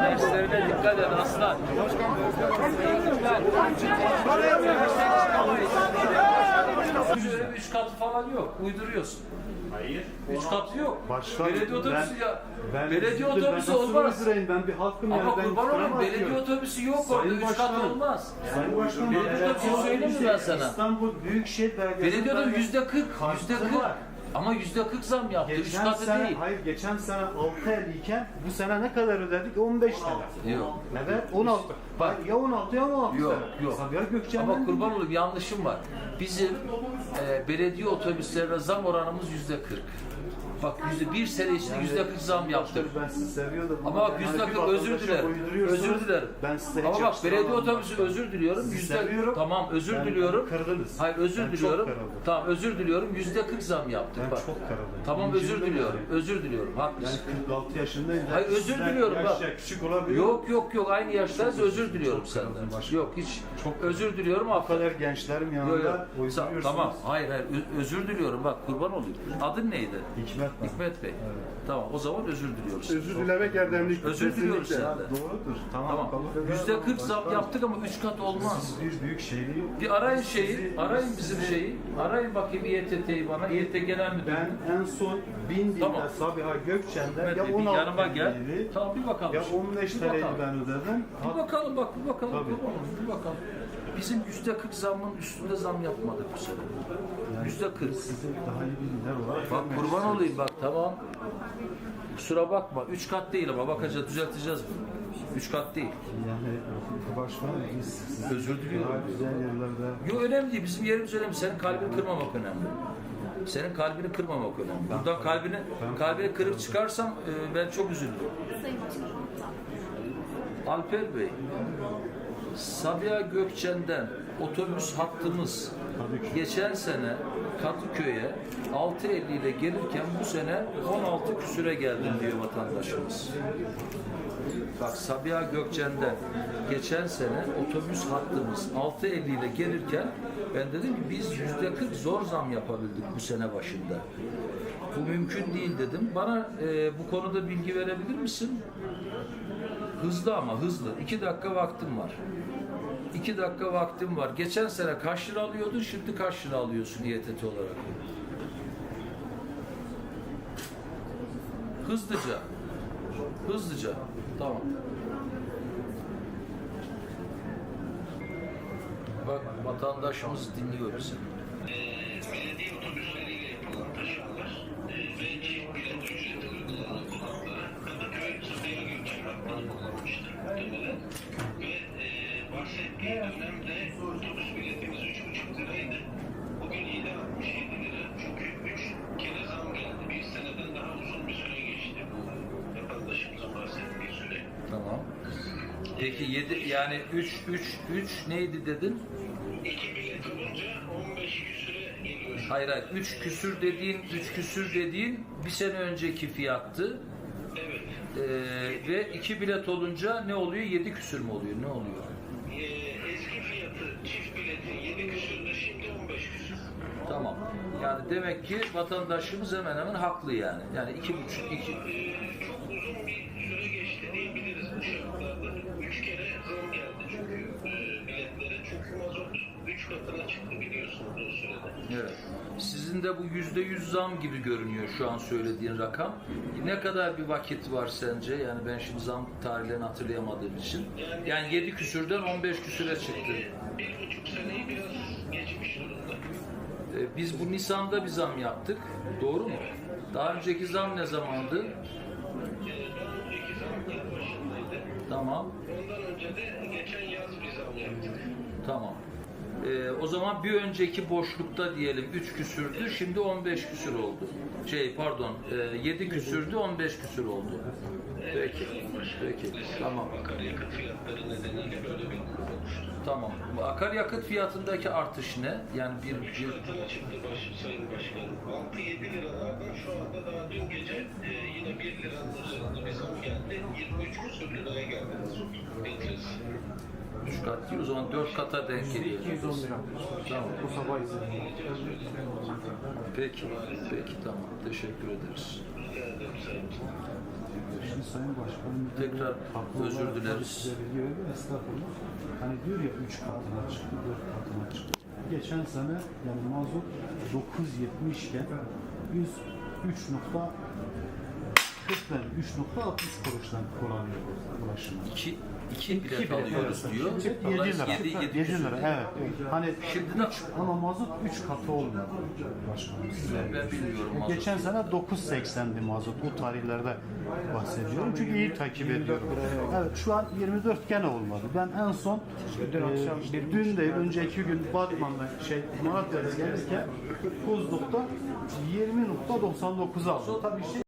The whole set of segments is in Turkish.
Derslerine dikkat et aslan. Üç katı falan yok. Uyduruyorsun. Hayır. Üç katı yok. Başkan, belediye otobüsü ben- ya. Ben belediye otobüsü ben olmaz. uydurayım? Ben bir halkım Ama yani. Ben kurban olayım belediye otobüsü yok Sayın orada. Üç kat Başkanım, olmaz. Sayın Başkanım, Belediye eğer otobüsü söyleyeyim mi ben sana? İstanbul Büyükşehir Belediyesi. Belediye otobüsü yüzde kırk. Yüzde kırk. Ama yüzde kırk zam yaptı. Üç Geçen katı sene, değil. hayır geçen sene 6.50 iken bu sene ne kadar ödedik? 15 TL. Yok. Evet 16. Bak. ya 16 ya 16 Yok, sene. yok. Sabiha Gökçen'den Ama kurban olayım yanlışım var. Bizim e, belediye otobüslerine zam oranımız yüzde kırk. Bak yüzde bir sene içinde yüzde kırk zam yaptık. Ben sizi seviyordum. Ama bak Yani yüzde bir kırk özür vatandaşa dilerim. Özür dilerim. Ben size Ama bak belediye otobüsü özür diliyorum. Yüzde tamam özür Ben- diliyorum. kırdınız. Hayır özür Ben diliyorum. Tamam özür diliyorum. Yüzde kırk zam yaptık Ben bak. çok kırıldım. Tamam özür diliyorum. yani. Özür diliyorum. Yani Haklısın. 46 yaşındayım. Hayır, özür diliyorum, bak. küçük olabilir. Yok yok yok aynı yaştayız özür diliyorum senden. Yok hiç çok özür diliyorum affet. kadar gençlerim yanında. Tamam. Hayır hayır. Özür diliyorum. Bak kurban olayım. Adın neydi? Hikmet Hikmet Bey. Tamam. O zaman özür diliyoruz. Özür dilemek erdemlik. Özür diliyoruz senden. Doğrudur. Tamam. Tamam. Yüzde ama 40 zam yaptık ama üç kat olmaz. Siz bir büyük şehri Bir arayın şeyi, arayın bizim şeyi. Arayın bakayım İETT'yi bana. İETT genel müdürü. ben en son bindiğimde Tamam. Sabiha Gökçen'de Hikmet ya Bey, bir 16 yanıma gel. Tamam bir bakalım. ya 15 Bir TL'ydi bakalım. ben ödedim. Bir bakalım bak bir bakalım. Tabii. olayım, Bir bakalım. Bizim yüzde 40 zammın üstünde zam yapmadık bu sene. Yüzde 40. Sizi daha iyi bilinler olarak Bak kurban olayım bak tamam. Kusura bakma. Üç kat değil ama bakacağız düzelteceğiz bunu. Üç kat değil. Yani başkanım biz sizi Özür diliyorum. Daha güzel yerlerde Yok önemli değil. Bizim yerimiz önemli. Senin kalbini kırmamak önemli. Senin kalbini kırmamak önemli. Buradan kalbini kalbini kırıp çıkarsam e, ben çok üzülürüm. Alper Bey, Sabiha Gökçen'den otobüs hattımız geçen sene Kadıköy'e 6.50 ile gelirken bu sene 16 küsüre geldim diyor vatandaşımız. Bak Sabiha Gökçen'den geçen sene otobüs hattımız 6.50 ile gelirken ben dedim ki biz yüzde 40 zor zam yapabildik bu sene başında. Bu mümkün değil dedim. Bana e, bu konuda bilgi verebilir misin? Hızlı ama hızlı. İki dakika vaktim var. İki dakika vaktim var. Geçen sene kaç lira alıyordun, şimdi kaç lira alıyorsun İETT olarak? Hızlıca. Hızlıca. Tamam. Bak vatandaşımız dinliyor bizi. belediye otobüsleriyle taşımalar e, ve çift ücreti uygulanan konaklara Kadıköy Sabiha Gökçen. Ve e, bahsettiği dönemde otobüs biletimiz 3,5 liraydı. Bugün yine 67 lira. Çünkü 3 kere zam geldi. Bir seneden daha uzun bir süre geçti bu vatandaşımızın bahsettiği süre. Tamam. Peki 7 yani 3 3 3 neydi dedin? İki bilet olunca 15 küsüre geliyor. Hayır hayır 3 küsür dediğin 3 küsür dediğin bir sene önceki fiyattı. Evet. Ee, ve 2 bilet olunca ne oluyor? 7 küsür mü oluyor? Ne oluyor? Ee, eski fiyatı çift biletin 7 küsürde şimdi 15 küsür. Tamam. Yani demek ki vatandaşımız hemen hemen haklı yani. Yani iki buçuk, iki... Ee, çok uzun bir süre geçti diyebiliriz bu şartlarda. 3 katına çıktı biliyorsunuz o sürede. Evet. Sizin de bu yüzde yüz zam gibi görünüyor şu an söylediğin rakam. Ne kadar bir vakit var sence? Yani ben şimdi zam tarihlerini hatırlayamadığım için. Yani 7 küsürden 15 küsüre çıktı. Bir buçuk seneyi biraz geçmiş durumda. Ee, Biz bu Nisan'da bir zam yaptık. Doğru mu? Daha önceki zam ne zamandı? Ee, daha önceki zam yıl başındaydı. Tamam. Ondan önce de geçen yaz bir zam yaptık. Tamam. Ee, o zaman bir önceki boşlukta diyelim 3 küsürdü, şimdi 15 küsür oldu. Şey pardon, e, 7 küsürdü, 15 küsür oldu. Peki, peki, tamam. Akaryakıt fiyatları nedeniyle böyle bir durum oluştu. Tamam. Akaryakıt fiyatındaki artış ne? Yani bir, bir çıktı baş, Sayın Başkanım. 6-7 liralardan şu anda daha dün gece e, yine 1 liranın üzerinde bir zam geldi. 23 küsur liraya geldi. 3 kat değil, o zaman 4 kata denk geliyor. Tamam. Bu sabah izledim. Peki, peki tamam. Teşekkür ederiz. Şimdi Sayın Başkanım tekrar özür dileriz. Estağfurullah. Hani diyor ya 3 katına çıktı, 4 katına çıktı. Geçen sene yani mazot 970 iken 103.60 kısmen 3.60 kuruştan kullanıyoruz ulaşımı. 2 2 bilet, bilet alıyoruz diyor. Şimdi 7 lira. 7, 7, 7 lira evet. Hani şimdi üç, ama mazot 3 katı oldu başkanım. Ben şey bilmiyorum e, mazot. Geçen sene 9.80'di mazot. Bu tarihlerde bahsediyorum. Çünkü iyi takip ediyorum. Evet şu an 24 gene olmadı. Ben en son dün, e, dün değil önceki gün Batman'da şey Malatya'da gelirken Kozluk'ta 20.99'a aldım. Tabii şey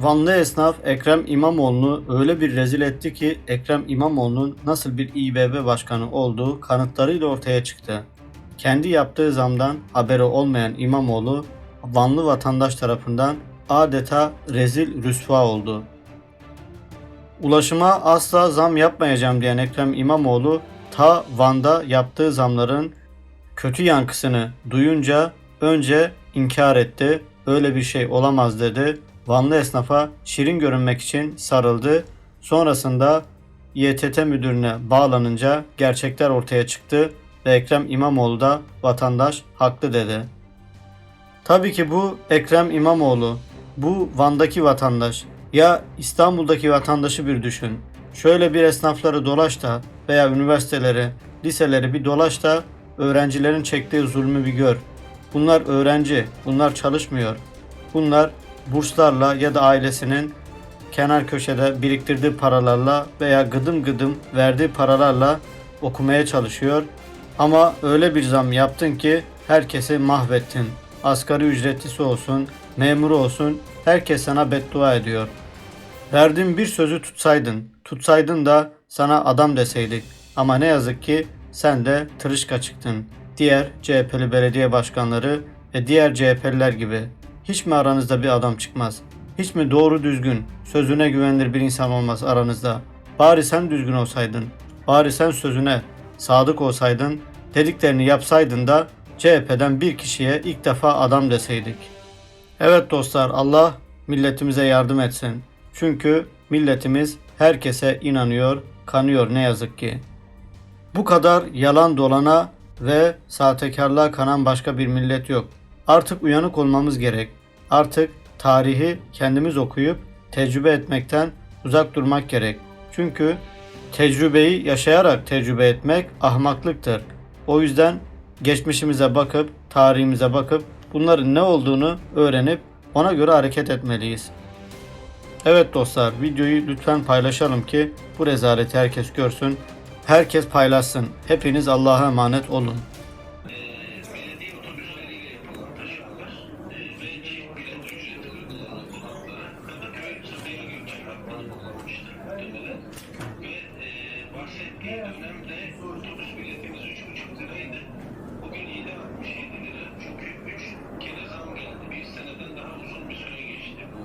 Vanlı esnaf Ekrem İmamoğlu'nu öyle bir rezil etti ki Ekrem İmamoğlu'nun nasıl bir İBB başkanı olduğu kanıtlarıyla ortaya çıktı. Kendi yaptığı zamdan haberi olmayan İmamoğlu Vanlı vatandaş tarafından adeta rezil rüsva oldu. Ulaşıma asla zam yapmayacağım diyen Ekrem İmamoğlu ta Van'da yaptığı zamların kötü yankısını duyunca önce inkar etti. Öyle bir şey olamaz dedi. Vanlı esnafa şirin görünmek için sarıldı. Sonrasında İETT müdürüne bağlanınca gerçekler ortaya çıktı ve Ekrem İmamoğlu da vatandaş haklı dedi. Tabii ki bu Ekrem İmamoğlu, bu Van'daki vatandaş ya İstanbul'daki vatandaşı bir düşün. Şöyle bir esnafları dolaş da veya üniversiteleri, liseleri bir dolaş da öğrencilerin çektiği zulmü bir gör. Bunlar öğrenci, bunlar çalışmıyor. Bunlar burslarla ya da ailesinin kenar köşede biriktirdiği paralarla veya gıdım gıdım verdiği paralarla okumaya çalışıyor. Ama öyle bir zam yaptın ki herkesi mahvettin. Asgari ücretlisi olsun, memuru olsun herkes sana beddua ediyor. Verdiğin bir sözü tutsaydın, tutsaydın da sana adam deseydik. Ama ne yazık ki sen de tırışka çıktın. Diğer CHP'li belediye başkanları ve diğer CHP'liler gibi. Hiç mi aranızda bir adam çıkmaz? Hiç mi doğru düzgün, sözüne güvenilir bir insan olmaz aranızda? Bari sen düzgün olsaydın. Bari sen sözüne sadık olsaydın, dediklerini yapsaydın da CHP'den bir kişiye ilk defa adam deseydik. Evet dostlar Allah milletimize yardım etsin. Çünkü milletimiz herkese inanıyor, kanıyor ne yazık ki. Bu kadar yalan dolana ve sahtekarlığa kanan başka bir millet yok. Artık uyanık olmamız gerek. Artık tarihi kendimiz okuyup tecrübe etmekten uzak durmak gerek. Çünkü tecrübeyi yaşayarak tecrübe etmek ahmaklıktır. O yüzden geçmişimize bakıp, tarihimize bakıp bunların ne olduğunu öğrenip ona göre hareket etmeliyiz. Evet dostlar videoyu lütfen paylaşalım ki bu rezaleti herkes görsün. Herkes paylaşsın. Hepiniz Allah'a emanet olun. belediye otobüsleriyle yapılan taşımalar e, ve çift bilet ücreti uygulanan konaklara Kadıköy Sabiha Gökçen Hakkı'nı kullanmıştır muhtemelen. Ve e, bahsettiği dönemde otobüs biletimiz 3,5 liraydı. Bugün yine 67 lira. Çünkü 3 kere zam geldi. Bir seneden daha uzun bir süre geçti bu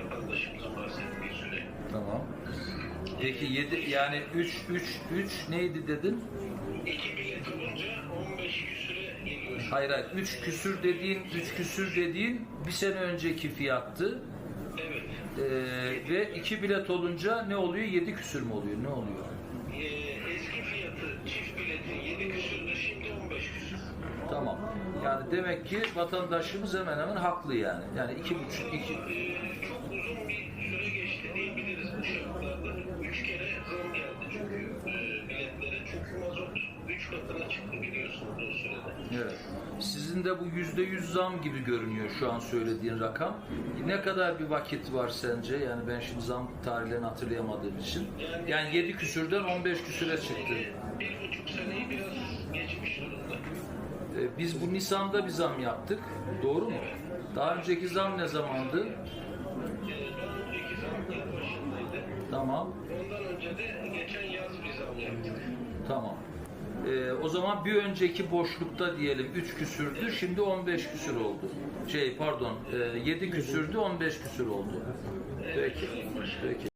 vatandaşımızın bahsettiği süre. Tamam. Peki 7 yani 3 3 3 neydi dedin? 2 bilet olunca 15 küsüre geliyor. Hayır hayır 3 küsür dediğin 3 küsür dediğin bir sene önceki fiyattı. Evet. Ee, ve 2 bilet olunca ne oluyor? 7 küsür mü oluyor? Ne oluyor? Ee, eski fiyatı çift biletin 7 küsürdü şimdi 15 küsür. Tamam. Yani demek ki vatandaşımız hemen hemen haklı yani. Yani iki buçuk, iki... Çok uzun bir süre geçti diyebiliriz bu şartlarda. 3 kere zam geldi çünkü e, biletlere. Çünkü mazot 3 katına çıktı biliyorsunuz o sürede. Evet. Sizin de bu yüzde yüz zam gibi görünüyor şu an söylediğin rakam. Ne kadar bir vakit var sence? Yani ben şimdi zam tarihlerini hatırlayamadığım için. Yani 7 küsürden 15 küsüre çıktı. Bir buçuk seneyi biraz geçmiş durumda. Ee, Biz bu Nisan'da bir zam yaptık. Doğru mu? Daha önceki zam ne zamandı? Tamam. Ondan önce de geçen yaz bir zam yaptık. Tamam. Ee, o zaman bir önceki boşlukta diyelim 3 küsürdü, şimdi 15 küsür oldu. Şey pardon, 7 küsürdü, 15 küsür oldu. Peki. Peki.